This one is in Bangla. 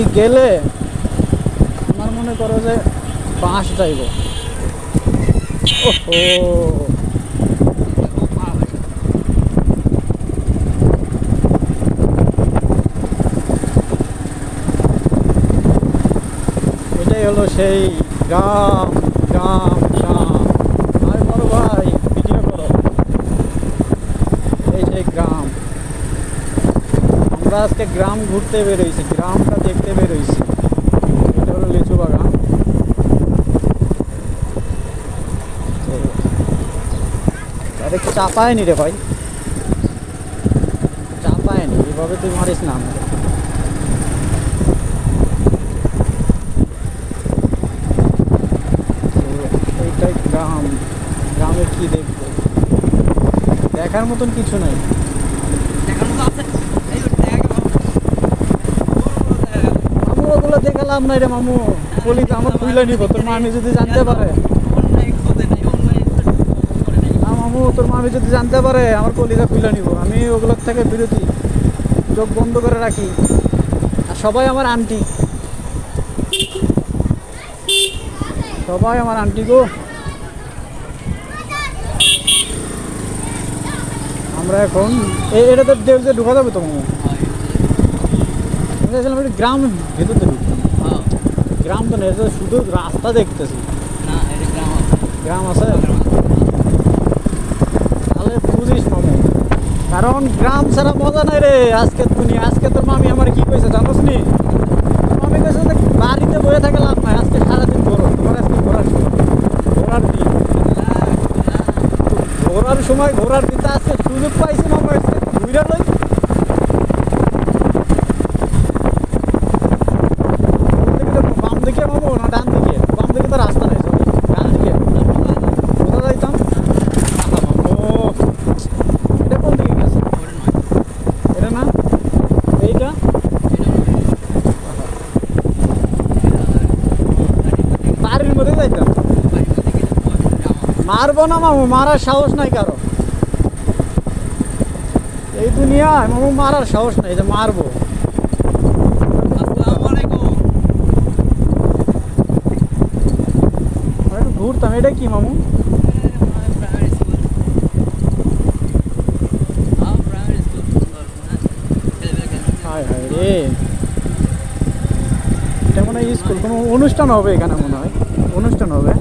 তুমি গেলে আমার মনে করো যে বাঁশ যাইব। এটাই হলো সেই গ্রাম গ্রাম গ্রাম ভাই বড় ভাই ভিডিও করো এই সেই গ্রাম আমরা আজকে গ্রাম ঘুরতে বেরোইছি, গ্রামটা দেখতে বেরোইছি। এটা হলো লিচু বাগান। চাপায়নি রে ভাই। চাপায়নি, এভাবে তুই মারিস না আমাকে। এইটাই গ্রাম, গ্রামে কি দেখব? দেখার মতন কিছু নাই মামু দেখালাম নাই রে মামু। বলি তো আমার খুইলে নিব তোর মামি যদি জানতে পারে। না মামু তোর মামি যদি জানতে পারে আমার কলিজা খুলে নিব। আমি ওগুলোর থেকে বিরতি চোখ বন্ধ করে রাখি। আর সবাই আমার আন্টি। সবাই আমার আন্টি গো। আমরা এখন এটাতে যে ঢুকা যাবে তো মামু? গ্রাম ভেতর থেকে। গ্রাম তো নেই শুধু রাস্তা দেখতেছি। গ্রাম আছে। তাহলে বুঝিস মামু কারণ গ্রাম ছাড়া মজা নাই রে আজকে তুমি আজকে তোর মামি আমার কি কইছে জানোস নি? মামি কইছে যে বাড়িতে বয়ে থাকে লাভ নাই আজকে সারাদিন ঘোরো। তোমার আজকে ঘোরার সময় ঘোরার দিন ঘোরার সময় ঘোরার দিন আজকে সুযোগ পাইছি মামু ঘুরে লই মারবো না মামু, মারার সাহস নাই কারও। এই দুনিয়ায় মামু মারার সাহস নাই যে মারবো। ঘুরতাম, এটা কি মামু? এটা মনে হয় স্কুল, কোনো অনুষ্ঠান হবে এখানে মনে হয়। অনুষ্ঠান হবে।